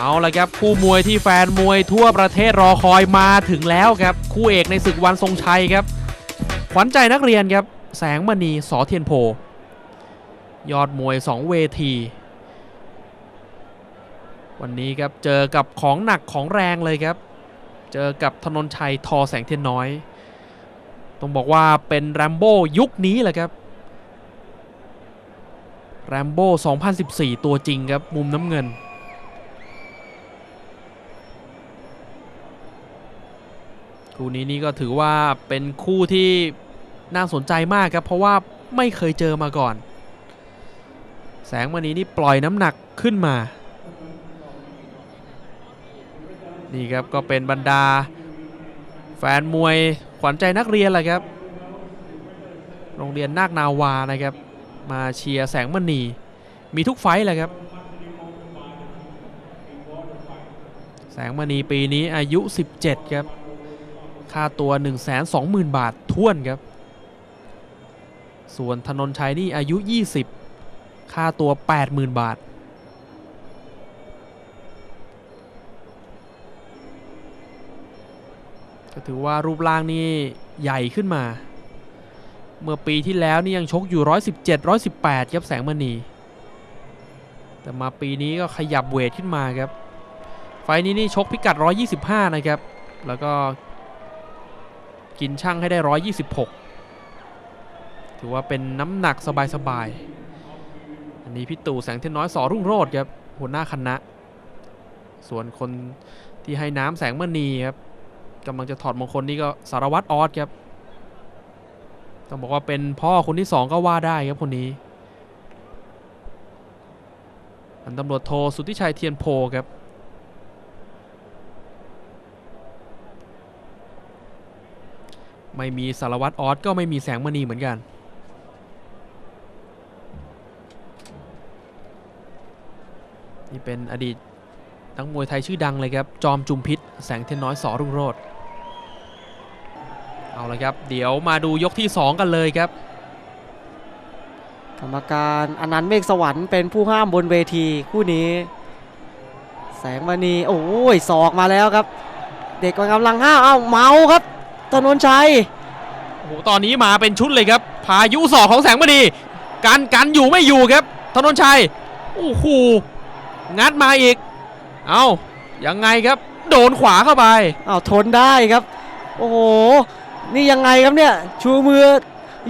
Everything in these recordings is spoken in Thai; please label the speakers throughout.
Speaker 1: เอาละครับคู่มวยที่แฟนมวยทั่วประเทศรอคอยมาถึงแล้วครับ คู่เอกในศึกวันทรงชัยครับ ขวัญใจนักเรียนครับ แสงมณีสอเทียนโพ ยอดมวย 2 เวที วันนี้ครับเจอกับของหนักของแรงเลยครับ เจอกับธนนชัยทอแสงเทียนน้อย ต้องบอกว่าเป็นแรมโบ้ยุคนี้แหละครับแรมโบ้2014 ตัวจริงครับมุมน้ำเงิน คู่นี้นี่ก็ถือว่าเป็นคู่ที่น่าสนใจมากครับ เพราะว่าไม่เคยเจอมาก่อน แสงมณีนี่ปล่อยน้ำหนักขึ้นมา นี่ครับก็เป็นบรรดา แฟนมวยขวัญใจนักเรียนแหละครับ โรงเรียนนาคนาวานะครับ มาเชียร์แสงมณีมีทุกไฟแหละครับ แสงมณีปีนี้อายุ 17 ครับ ค่าตัว 120,000 บาทท้วนครับ ส่วนธนนชัยนี่อายุ 20 ค่าตัว 80,000 บาท ก็ถือว่ารูปร่างนี่ใหญ่ขึ้นมา เมื่อปีที่แล้วนี่ยังชกอยู่ 117 118 ครับแสงมณี แต่มาปีนี้ก็ขยับเวทขึ้นมาครับ ไฟนี้นี่ชกพิกัด 125 นะครับ แล้วก็ กินช่างให้ได้ 126 ถือว่าเป็นน้ำหนักสบายๆ อันนี้พี่ตู่แสงเทียนน้อยสอรุ่งโรจน์ครับหัวหน้าคณะ ส่วนคนที่ให้น้ำแสงมณีครับกำลังจะถอดมงคลนี่ก็สารวัตรออสครับต้องบอกว่าเป็นพ่อคนที่สองก็ว่าได้ครับคนนี้พันตำรวจโทสุทธิชัยเทียนโพครับ ไม่มีสารวัตรออสก็ไม่มีแสงมณีเหมือนกัน นี่เป็นอดีตนักมวยไทยชื่อดังเลยครับ จอมจุมพิษ แสงเทียนน้อยสอรุ่งโรจน์เอาละครับ เดี๋ยวมาดูยกที่ 2 กันเลยครับ
Speaker 2: กรรมการอนันต์เมฆสวรรค์เป็นผู้ห้ามบนเวทีคู่นี้ แสงมณีโอ้ยศอกมาแล้วครับ เด็กกำลังห้าเอาเมาครับ ถนนชัย
Speaker 1: โอ้โหตอนนี้มาเป็นชุดเลยครับ พายุสอกของแสงมณีกันกันอยู่ไม่อยู่ครับธนนชัยโอ้โหงัดมาอีก เอายังไงครับ โดนขวาเข้าไป
Speaker 2: อ้าวทนได้ครับ โอ้โห นี่ยังไงครับเนี่ย ชูมือ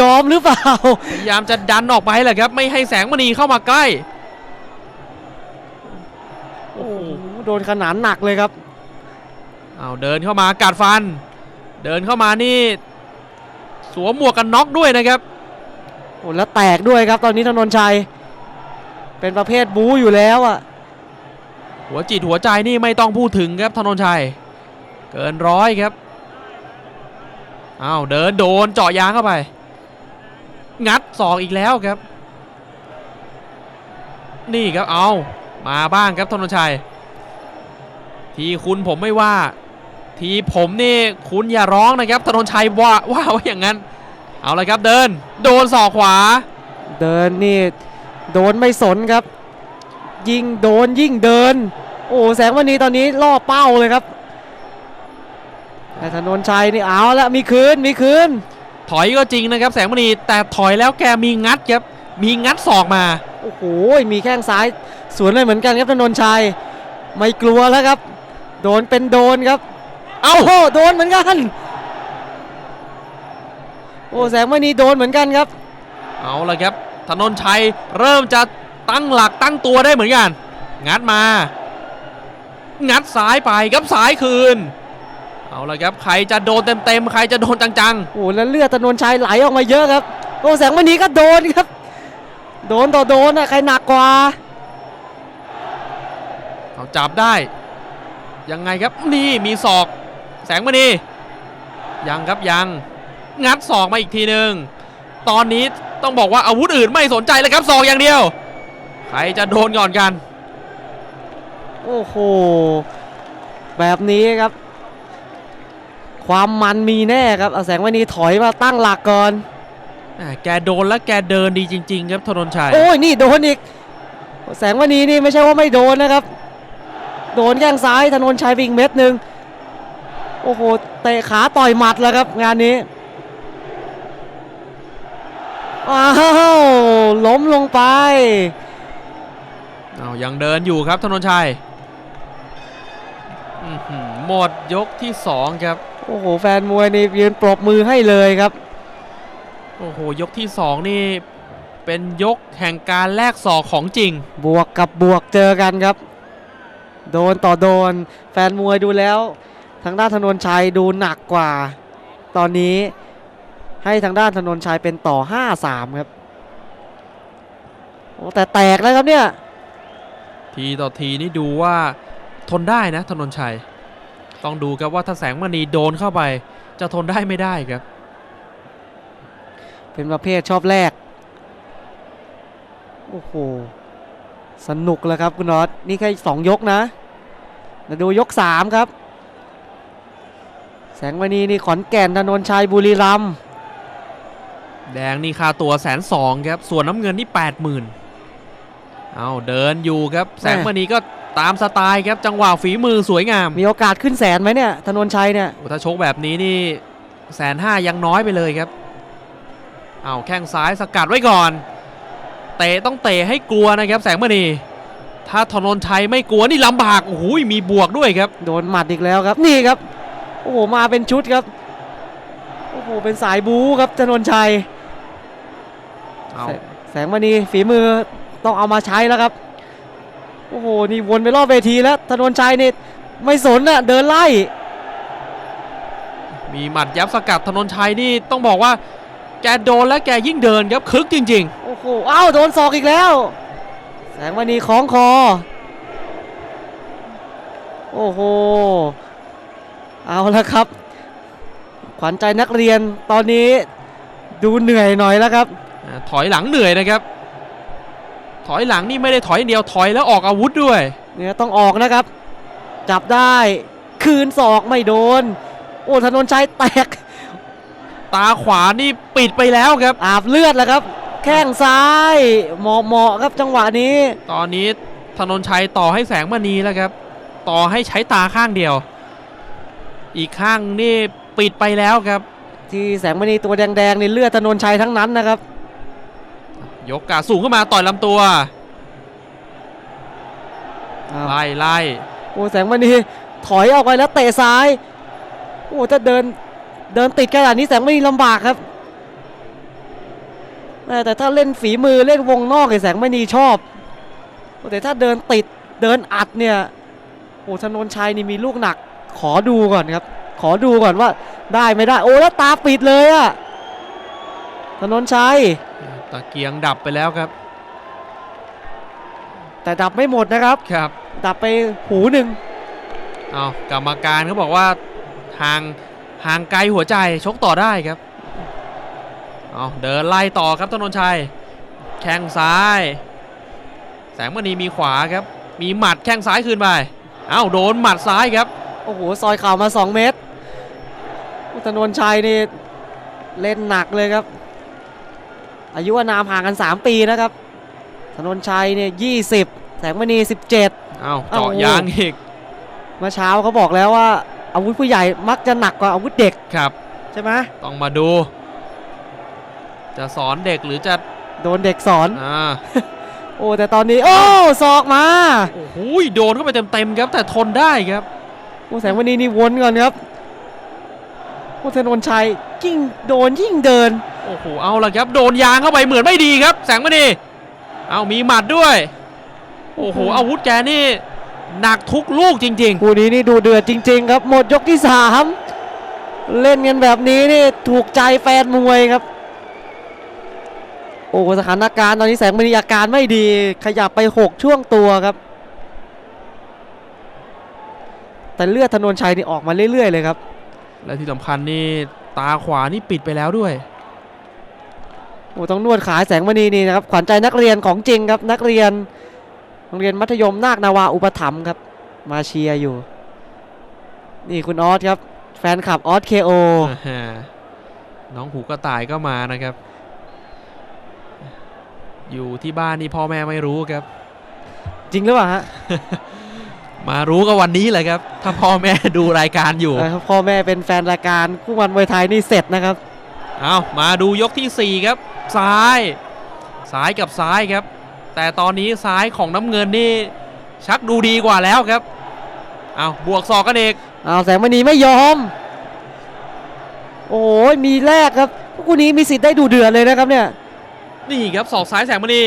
Speaker 2: ยอมหรือเปล่า
Speaker 1: พยายามจะดันออกไปแหละครับ ไม่ให้แสงมณีเข้ามาใกล้ โอ้
Speaker 2: โอ้
Speaker 1: โห
Speaker 2: โหโดนขนานหนักเลยครับ
Speaker 1: เอาเดินเข้ามากัดฟัน เดินเข้ามานี่ สวมหมวกกันน็อกด้วยนะครับ
Speaker 2: โอ้แล้วแตกด้วยครับ ตอนนี้ธนนชัย เป็นประเภทบู๊อยู่แล้วอะ
Speaker 1: หัวจิตหัวใจนี่ไม่ต้องพูดถึงครับธนนชัย เกินร้อยครับอ้าวเดินโดนเจาะยางเข้าไป งัดศอกอีกแล้วครับ นี่ครับเอามาบ้างครับธนนชัย ทีคุณผมไม่ว่า ทีผมนี่คุณอย่าร้องนะครับธนนชัยว่าว่าว่าอย่างนั้น เอาเลยครับเดิน โดนศอกขวา
Speaker 2: เดินนี่โดนไม่สนครับ ยิงโดนยิ่งเดิน โอ้แสงวันนี้ตอนนี้ล่อเป้าเลยครับแต่ถนนชัยนี่เอาละมีคืนมีคืน
Speaker 1: ถอยก็จริงนะครับ แสงมณีแต่ถอยแล้วแกมีงัดครับมีงัดศอกมา
Speaker 2: โอ้โหมีแข้งซ้ายสวนเลยเหมือนกันครับถนนชัย ไม่กลัวแล้วครับ โดนเป็นโดนครับ
Speaker 1: เอ้า
Speaker 2: โอ้โหโดนเหมือนกัน โอ้แสงมณีโดนเหมือนกันครับ
Speaker 1: เอาละครับถนนชัยเริ่มจะตั้งหลักตั้งตัวได้เหมือนกัน งัดมา งัดซ้ายไปครับซ้ายคืน เอาละครับใครจะโดนเต็มๆใครจะโดนจัง
Speaker 2: โอ้แล้วเลือดถนนชัยไหลออกมาเยอะครับ โอ้แสงมณีก็โดนครับ โดนต่อโดนอะใครหนักกว่า
Speaker 1: ๆเขาจับได้ ยังไงครับนี่มีศอก แสงมณียังครับยังงัดศอกมาอีกทีหนึ่งตอนนี้ต้องบอกว่าอาวุธอื่นไม่สนใจเลยครับศอกอย่างเดียว ใครจะโดนก่อนกัน
Speaker 2: โอ้โห แบบนี้ครับ ความมันมีแน่ครับเอาแสงมณีถอยมาตั้งหลักก่อน
Speaker 1: อ่าแกโดนแล้วแกเดินดีจริง ๆ ครับธนนชัย
Speaker 2: โอ้ยนี่โดนอีก แสงมณีนี่ไม่ใช่ว่าไม่โดนนะครับ โดนแข้งซ้ายธนนชัยไปอีกเม็ดหนึ่ง โอ้โห เตะขาต่อยหมัดแล้วครับงานนี้ อ้าวล้มลงไป
Speaker 1: เอายังเดินอยู่ครับธนนชัยอื้อหือหมดยกที่สองครับ
Speaker 2: โอ้โห แฟนมวยนี่ยืนปรบมือให้เลยครับ
Speaker 1: โอ้โห ยกที่สองนี่เป็นยกแห่งการแลกศอกของจริง
Speaker 2: บวกกับบวกเจอกันครับ โดนต่อโดน แฟนมวยดูแล้ว ทางด้านธนนชัยดูหนักกว่า ตอนนี้ให้ทางด้านธนนชัยเป็นต่อ 5-3 ครับโอ้แต่แตกแล้วครับเนี่ย
Speaker 1: ทีต่อทีนี่ดูว่าทนได้นะธนนชัย ต้องดูครับว่าถ้าแสงมณีโดนเข้าไป จะทนได้ไม่ได้ครับ
Speaker 2: เป็นประเภทชอบแรก โอ้โห สนุกแล้วครับคุณน็อตนี่แค่สองยกนะมาดูยก3ครับแสงมณีนี่ขอนแก่นธนนชัยบุรีรัมย์
Speaker 1: แดงนี่ค่าตัวแสนสองครับ ส่วนน้ำเงินนี่แปดหมื่นเอาเดินอยู่ครับ แสงมณีก็ตามสไตล์ครับ จังหวะฝีมือสวยงาม
Speaker 2: มีโอกาสขึ้นแสนไหมเนี่ยธนนชัยเนี่ย
Speaker 1: โอ้ถ้าชกแบบนี้นี่แสนห้ายังน้อยไปเลยครับ เอาแข้งซ้ายสกัดไว้ก่อน เตะต้องเตะให้กลัวนะครับ แสงมณี ถ้าธนนชัยไม่กลัวนี่ลำบาก โอ้โหมีบวกด้วยครับ
Speaker 2: โดนหมัดอีกแล้วครับ นี่ครับ โอ้โหมาเป็นชุดครับ โอ้โหเป็นสายบู๊ครับธนนชัย
Speaker 1: เอา
Speaker 2: แสแสงมณีฝีมือต้องเอามาใช้แล้วครับ โอ้โหนี่วนไปรอบเวทีแล้วธนนชัยนี่ไม่สนอะเดินไล่
Speaker 1: มีหมัดยับสกัดธนนชัยนี่ต้องบอกว่า แกโดนและแกยิ่งเดินครับคึกจริง
Speaker 2: โอ้โหอ้าวโดนศอกอีกแล้ว แสงมณีคล้องคอ โอ้โห เอาละครับ ขวัญใจนักเรียนตอนนี้ดูเหนื่อยหน่อยแล้วครับ
Speaker 1: ๆอ่าถอยหลังเหนื่อยนะครับ ถอยหลังนี่ไม่ได้ถอยอย่างเดียวถอยแล้วออกอาวุธด้วย
Speaker 2: เนี่ยต้องออกนะครับ จับได้คืนศอกไม่โดน โอ้ธนนชัยแตก
Speaker 1: ตาขวานี่ปิดไปแล้วครับ
Speaker 2: อาบเลือดแล้วครับ แข้งซ้ายเหมาะเหมาะๆครับจังหวะนี้
Speaker 1: ตอนนี้ธนนชัยต่อให้แสงมณีแล้วครับ ต่อให้ใช้ตาข้างเดียว อีกข้างนี่ปิดไปแล้วครับ
Speaker 2: ที่แสงมณีตัวแดงๆในเลือดธนนชัยทั้งนั้นนะครับ
Speaker 1: ยกกาสูงขึ้นมาต่อยลำตัว
Speaker 2: อ้าว
Speaker 1: ไล่ไล่
Speaker 2: โอ้แสงมณีถอยออกไปแล้วเตะซ้าย โอ้ถ้าเดินเดินติดขนาดนี้แสงมณีลำบากครับแม่แต่ถ้าเล่นฝีมือเล่นวงนอกไอ้แสงมณีชอบโอ้แต่ถ้าเดินติดเดินอัดเนี่ยโอ้ธนนชัยนี่มีลูกหนัก ขอดูก่อนครับ ขอดูก่อนว่าได้ไม่ได้ โอ้แล้วตาปิดเลยอะธนนชัย
Speaker 1: ตะเกียงดับไปแล้วครับ
Speaker 2: แต่ดับไม่หมดนะครับ
Speaker 1: ครับ
Speaker 2: ดับไปหูหนึ่ง
Speaker 1: เอากรรมการเขาบอกว่าห่างห่างไกลหัวใจชกต่อได้ครับเอาเดินไล่ต่อครับธนนชัย แข้งซ้าย แสงมณีมีขวาครับ มีหมัดแข้งซ้ายคืนไป เอาโดนหมัดซ้ายครับ
Speaker 2: โอ้โหซอยเข่ามา 2 เมตรอุตนนชัยนี่เล่นหนักเลยครับ อายุอานามห่างกัน 3 ปีนะครับธนนชัยเนี่ย20แสงมณี17เเอา
Speaker 1: เจาะ
Speaker 2: เอ้า
Speaker 1: ยางอีก
Speaker 2: มื่อเช้าเขาบอกแล้วว่า อาวุธผู้ใหญ่มักจะหนักกว่าอาวุธเด็ก
Speaker 1: ครับ
Speaker 2: ใช่ไหม
Speaker 1: ต้องมาดู จะสอนเด็กหรือจะ
Speaker 2: โดนเด็กสอน
Speaker 1: อ่า
Speaker 2: โอ้แต่ตอนนี้ โอ้ศอกมา
Speaker 1: โอ้โหโดนเข้าไปเต็มๆครับ แต่ทนได้ครับ
Speaker 2: โอ้แสงมณีนี่วนก่อนครับโอ้ธนนชัยยิ่งโดนยิ่งเดิน
Speaker 1: โอ้โห เอาละครับ โดนยางเข้าไปเหมือนไม่ดีครับ แสงมณีเอามีหมัดด้วย โอ้โห
Speaker 2: โอ้โห
Speaker 1: อาวุธแกนี่ หนักทุกลูกจริง
Speaker 2: คู่นี้นี่ดูเดือดจริง ๆ ครับ หมดยกที่สามเล่นกันแบบนี้นี่ถูกใจแฟนมวยครับ โอ้สถานการณ์ตอนนี้แสงมณีอาการไม่ดี ขยับไป 6 ช่วงตัวครับ แต่เลือดธนนชัยนี่ออกมาเรื่อย ๆ เลยครับ
Speaker 1: ๆและที่สำคัญนี่ตาขวานี่ปิดไปแล้วด้วย
Speaker 2: โอ้ต้องนวดขาแสงมณีนี่นะครับขวัญใจนักเรียนของจริงครับนักเรียนโรงเรียนมัธยมนาคนาวาอุปถัมภ์ครับ มาเชียร์อยู่ นี่คุณออสครับ แฟนคลับออสเคโอ
Speaker 1: อ่าฮะน้องหูกระต่ายก็มานะครับ อยู่ที่บ้านนี่พ่อแม่ไม่รู้ครับ
Speaker 2: จริงหรือเปล่าฮะ
Speaker 1: มารู้ก็วันนี้เลยครับ ถ้าพ่อแม่ดูรายการอยู่
Speaker 2: นะครับพ่อแม่เป็นแฟนรายการคู่วันมวยไทยนี่เสร็จนะครับ
Speaker 1: เอามาดูยกทีสี่ 4 ครับ ซ้าย ซ้ายกับซ้ายครับ แต่ตอนนี้ซ้ายของน้ำเงินนี่ ชักดูดีกว่าแล้วครับ เอาบวกศอกกันเอก
Speaker 2: เอาแสงมณีไม่ยอม โอ้ยมีแรกครับคู่นี้มีสิทธิ์ได้ดูเดือดเลยนะครับเนี่ย
Speaker 1: นี่ครับศอกซ้ายแสงมณี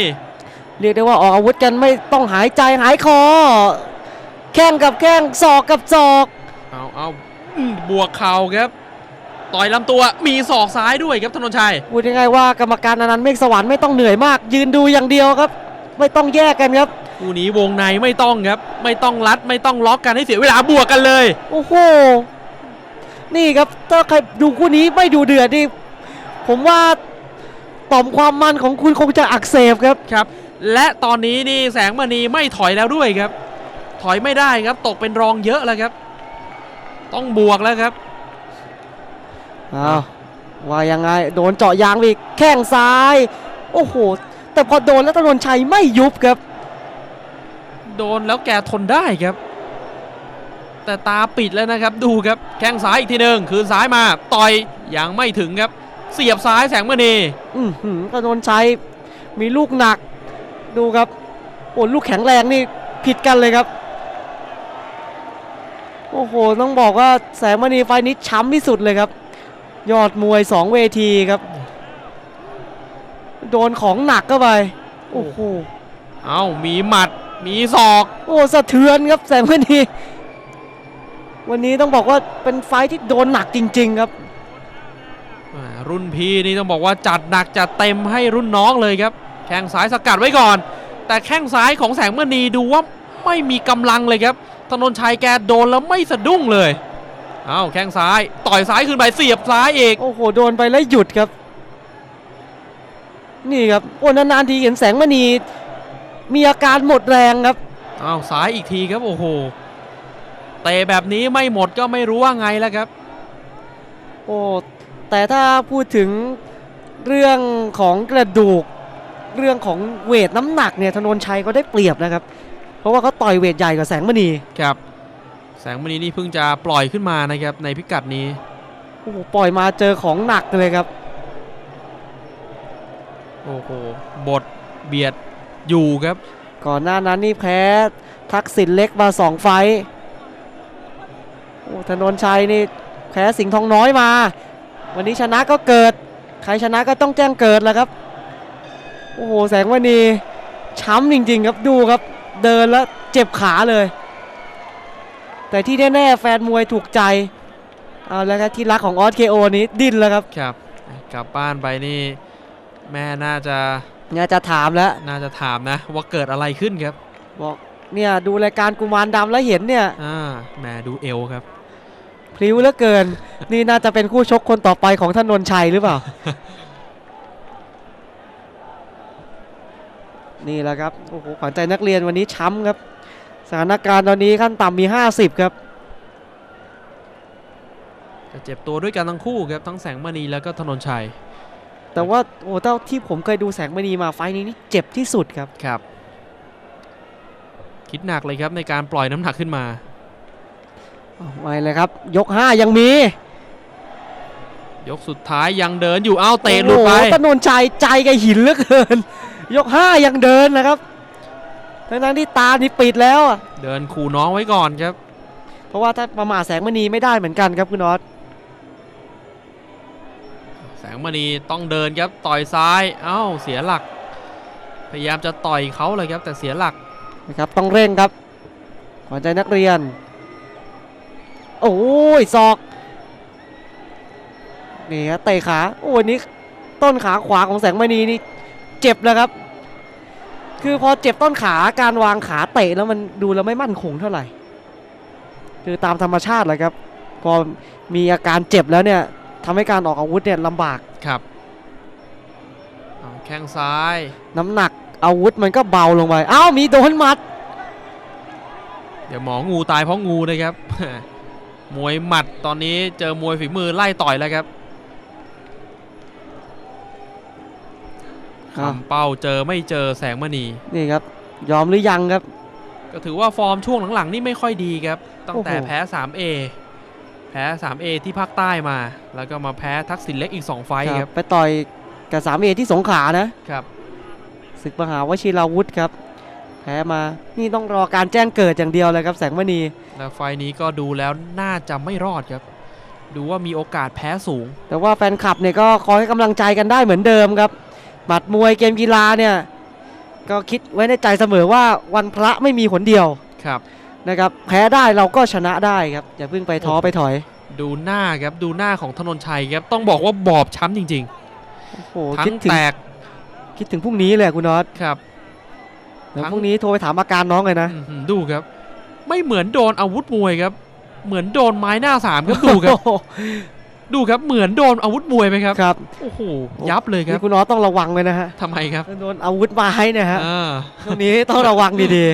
Speaker 2: เรียกได้ว่าออกอาวุธกันไม่ต้องหายใจหายคอ แข้งกับแข้งศอกกับศอก
Speaker 1: เอาเอาอืมบวกเข่าครับ ต่อยลำตัวมีศอกซ้ายด้วยครับธนนชัย
Speaker 2: พูดง่ายๆว่ากรรมการอนันต์เมฆสวรรค์ไม่ต้องเหนื่อยมาก ยืนดูอย่างเดียวครับ ไม่ต้องแยกกันครับ
Speaker 1: คู่นี้วงในไม่ต้องครับ ไม่ต้องรัดไม่ต้องล็อกกันให้เสียเวลาบวกกันเลย
Speaker 2: โอ้โหนี่ครับถ้าใครดูคู่นี้ไม่ดูเดือดนี่ผมว่าต่อมความมันของคุณคงจะอักเสบครับ
Speaker 1: ครับ และตอนนี้นี่แสงมณีไม่ถอยแล้วด้วยครับ ถอยไม่ได้ครับ ตกเป็นรองเยอะแล้วครับ ต้องบวกแล้วครับ
Speaker 2: อ้าวว่ายังไงโดนเจาะยางอีกแข้งซ้าย โอ้โห แต่พอโดนแล้วตนนชัยไม่ยุบครับ
Speaker 1: โดนแล้วแกทนได้ครับ แต่ตาปิดแล้วนะครับดูครับแข้งซ้ายอีกทีหนึ่งคืนซ้ายมาต่อยยังไม่ถึงครับ เสียบซ้ายแสงมณี
Speaker 2: อือหือตนนชัยมีลูกหนัก ดูครับโอ้ลูกแข็งแรงนี่ผิดกันเลยครับ โอ้โห ต้องบอกว่าแสงมณีไฟล์นี้ช้ำที่สุดเลยครับ ยอดมวย 2 เวทีครับ โดนของหนักเข้าไป โอ้โห
Speaker 1: เอามีหมัด มีศอก
Speaker 2: โอ้ สะเทือนครับแสงมณี วันนี้ต้องบอกว่าเป็นไฟท์ที่โดนหนักจริง ๆ ครับ
Speaker 1: อ่ารุ่นพี่นี่ต้องบอกว่าจัดหนักจัดเต็มให้รุ่นน้องเลยครับ แข้งซ้ายสกัดไว้ก่อน แต่แข้งซ้ายของแสงมณีดูว่า ไม่มีกำลังเลยครับธนนชัยแกโดนแล้วไม่สะดุ้งเลยเอาแข้งซ้าย ต่อยซ้ายขึ้นไปเสียบซ้ายอีก
Speaker 2: โอ้โหโดนไปแล้วหยุดครับ นี่ครับโอ้นานๆทีเห็นแสงมณีมีอาการหมดแรงครับ
Speaker 1: เอาซ้ายอีกทีครับโอ้โหเตะแบบนี้ไม่หมดก็ไม่รู้ว่าไงแล้วครับ
Speaker 2: โอ้แต่ถ้าพูดถึงเรื่องของกระดูก เรื่องของเวทน้ำหนักเนี่ยธนนชัยก็ได้เปรียบนะครับเพ ราะว่าเขาต่อยเวทใหญ่กว่าแสงมณี
Speaker 1: ครับแสงมณีนี่เพิ่งจะปล่อยขึ้นมานะครับในพิกัดนี้
Speaker 2: โอ้โหปล่อยมาเจอของหนักเลยครับ
Speaker 1: โอ้โหบทเบียดอยู่ครับ
Speaker 2: ก่อนหน้านั้นนี่แพ้ทักษิณเล็กมาสองไฟท์โอ้ธนนชัยนี่แพ้สิงห์ทองน้อยมา วันนี้ชนะก็เกิด ใครชนะก็ต้องแจ้งเกิดแหล้วครับ โอ้โหแสงวันนี้ช้ำจริงๆครับดูครับ เดินแล้วเจ็บขาเลย แต่ที่แน่ๆแฟนมวยถูกใจเอาแล้วครับที่รักของออสเคโอนี้ดิ้นแล้วครับ
Speaker 1: ครับกลับบ้านไปนี่ แม่น่าจะ
Speaker 2: เนี่ยจะถามแล้ว
Speaker 1: น่าจะถามนะ ว่าเกิดอะไรขึ้นครับ
Speaker 2: บอกเนี่ยดูรายการกุมารดำแล้วเห็นเนี่ย
Speaker 1: อ่าแหมดูเอวครับ
Speaker 2: พริ้วเหลือเกิน นี่น่าจะเป็นคู่ชกคนต่อไปของท่านนนชัยหรือเปล่า นี่แหละครับโอ้โหขวัญใจนักเรียนวันนี้ช้ำครับ สถานการณ์ตอนนี้ขั้นต่ำมี 50 ครับ
Speaker 1: จะเจ็บตัวด้วยกันทั้งคู่ครับทั้งแสงมณีแล้วก็ธนนชัย
Speaker 2: แต่ว่าโอ้เท่าที่ผมเคยดูแสงมณีมาไฟล์นี้นี่เจ็บที่สุดครับ
Speaker 1: ครับ คิดหนักเลยครับในการปล่อยน้ำหนักขึ้นมา
Speaker 2: อ้าวไม่เลยครับ ยก 5 ยังมี
Speaker 1: ยกสุดท้ายยังเดินอยู่เอ้าเตะหลุดไป
Speaker 2: โอ้โท่านนชัยใจกับหินเหลือเกิน ยก5ยังเดินนะครับทั้งๆที่ตานี่ปิดแล้วอะ
Speaker 1: เดินขู่น้องไว้ก่อนครับ
Speaker 2: เพราะว่าถ้าประมาทแสงมณีไม่ได้เหมือนกันครับคุณนอต
Speaker 1: แสงมณีต้องเดินครับต่อยซ้ายเอ้าเสียหลัก พยายามจะต่อยเขาเลยครับแต่เสียหลัก
Speaker 2: นะครับต้องเร่งครับขวัญใจนักเรียน โอ้ยศอกนี่ฮะเตะขาโอ้ยนี่ต้นขาขวาของแสงมณีนี่ เจ็บแล้วครับ คือพอเจ็บต้นขาการวางขาเตะแล้วมันดูแล้วไม่มั่นคงเท่าไหร่ คือตามธรรมชาติแหละครับ พอมีอาการเจ็บแล้วเนี่ยทำให้การออกอาวุธเนี่ยลำบาก
Speaker 1: ครับเอาแข้งซ้าย
Speaker 2: น้ำหนักอาวุธมันก็เบาลงไปอ้าวมีโดนหมัด
Speaker 1: เดี๋ยวหมองูตายเพราะงูนะครับ มวยหมัดตอนนี้เจอมวยฝีมือไล่ต่อยแล้วครับ
Speaker 2: อ้าว
Speaker 1: คำเป้าเจอไม่เจอแสงมณี
Speaker 2: นี่ครับ ยอมหรือยังครับ
Speaker 1: ก็ถือว่าฟอร์มช่วงหลังๆ นี่ไม่ค่อยดีครับ ตั้งแต่
Speaker 2: โอ้โห
Speaker 1: แพ้ 3A แพ้ 3A ที่ภาคใต้มา แล้วก็มาแพ้ทักษิณเล็กอีก 2 ไฟต์ครับ
Speaker 2: ไปต่อยกับสามเอที่สงขลานะ
Speaker 1: ครับ
Speaker 2: ศึกมหาวชิราวุธครับ แพ้มา นี่ต้องรอการแจ้งเกิดอย่างเดียวเลยครับแสงมณี
Speaker 1: แล้วไฟต์นี้ก็ดูแล้วน่าจะไม่รอดครับ ดูว่ามีโอกาสแพ้สูง
Speaker 2: แต่ว่าแฟนคลับเนี่ยก็คอยให้กำลังใจกันได้เหมือนเดิมครับ หมัดมวยเกมกีฬาเนี่ย ก็คิดไว้ในใจเสมอว่าวันพระไม่มีหนเดียว
Speaker 1: ครับ
Speaker 2: นะครับ แพ้ได้เราก็ชนะได้ครับ อย่าเพิ่งไปท้อ
Speaker 1: โอ้
Speaker 2: ไปถอย
Speaker 1: ดูหน้าครับดูหน้าของธนนชัยครับต้องบอกว่าบอบช้ำจริง
Speaker 2: โอ้โห
Speaker 1: ๆทั้
Speaker 2: คิด
Speaker 1: ง
Speaker 2: ถึง
Speaker 1: แตก
Speaker 2: คิดถึงพรุ่งนี้เลยคุณน็อต
Speaker 1: ครับ
Speaker 2: เดี๋ยว
Speaker 1: ทั้ง
Speaker 2: พรุ่งนี้โทรไปถามอาการน้องเลยนะ
Speaker 1: อื้อหือดูครับ ไม่เหมือนโดนอาวุธมวยครับ เหมือนโดนไม้หน้าสามครับดูครับ ดูครับเหมือนโดนอาวุธมวยไหมครับ
Speaker 2: ครับ
Speaker 1: โอ้โหยับเลยครั
Speaker 2: นี่
Speaker 1: บ
Speaker 2: คุณน็อตต้องระวังเลยนะฮะ
Speaker 1: ทำไมครับ
Speaker 2: โดนอาวุธมาให้นะฮะ
Speaker 1: อ่า
Speaker 2: ตรงนี้ต้องระวังดี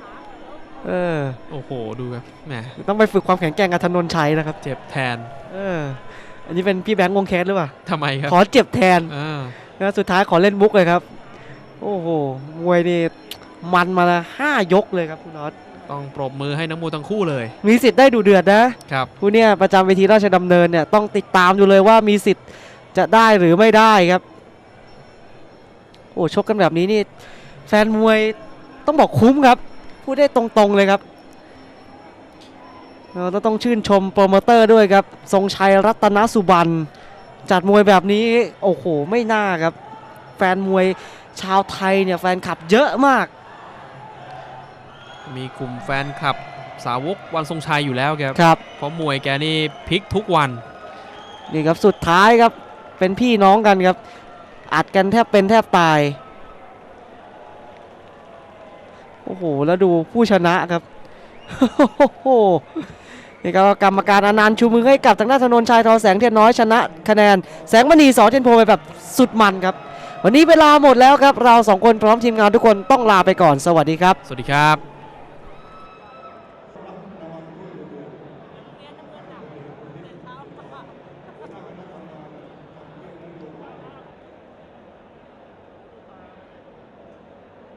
Speaker 2: ๆเออ
Speaker 1: โอ้โหดูครับแหม
Speaker 2: ต้องไปฝึกความแข็งแกร่งกับธนนชัยนะครับ
Speaker 1: เจ็บแทน
Speaker 2: เออ อันนี้เป็นพี่แบงค์วงแคสหรือเปล่า
Speaker 1: ทำไมครับ
Speaker 2: ขอเจ็บแทน
Speaker 1: อ่า
Speaker 2: แล้วสุดท้ายขอเล่นมุกเลยครับ โอ้โหมวยนี่มันมาละห้ายกเลยครับคุณน็อต
Speaker 1: ต้องปรบมือให้นักมวยทั้งคู่เลย
Speaker 2: มีสิทธิ์ได้ดูเดือดนะ
Speaker 1: ครับ
Speaker 2: ผู้เนี่ยประจำเวทีราชดำเนินเนี่ยต้องติดตามอยู่เลยว่ามีสิทธิ์จะได้หรือไม่ได้ครับ โอ้ชกกันแบบนี้นี่แฟนมวยต้องบอกคุ้มครับ พูดได้ตรงๆเลยครับเราต้องชื่นชมโปรโมเตอร์ด้วยครับทรงชัยรัตนสุบันจัดมวยแบบนี้โอ้โหไม่น่าครับ แฟนมวยชาวไทยเนี่ยแฟนคลับเยอะมาก
Speaker 1: มีกลุ่มแฟนคลับสาวกวันทรงชัยอยู่แล้วครับ
Speaker 2: ครับ
Speaker 1: เพราะมวยแกนี่พลิกทุกวัน
Speaker 2: นี่ครับสุดท้ายครับเป็นพี่น้องกันครับ อัดกันแทบเป็นแทบตาย โอ้โห แล้วดูผู้ชนะครับ โอ้โห นี่ก็กรรมการอนันต์ชูมือให้กับทางด้านธนนชัยทอแสงเทียนน้อยชนะคะแนน แสงมณีสอเทียนโพไปแบบสุดมันครับ วันนี้เวลาหมดแล้วครับ เราสองคนพร้อมทีมงานทุกคนต้องลาไปก่อน สวัสดีครับ
Speaker 1: สวัสดีครับ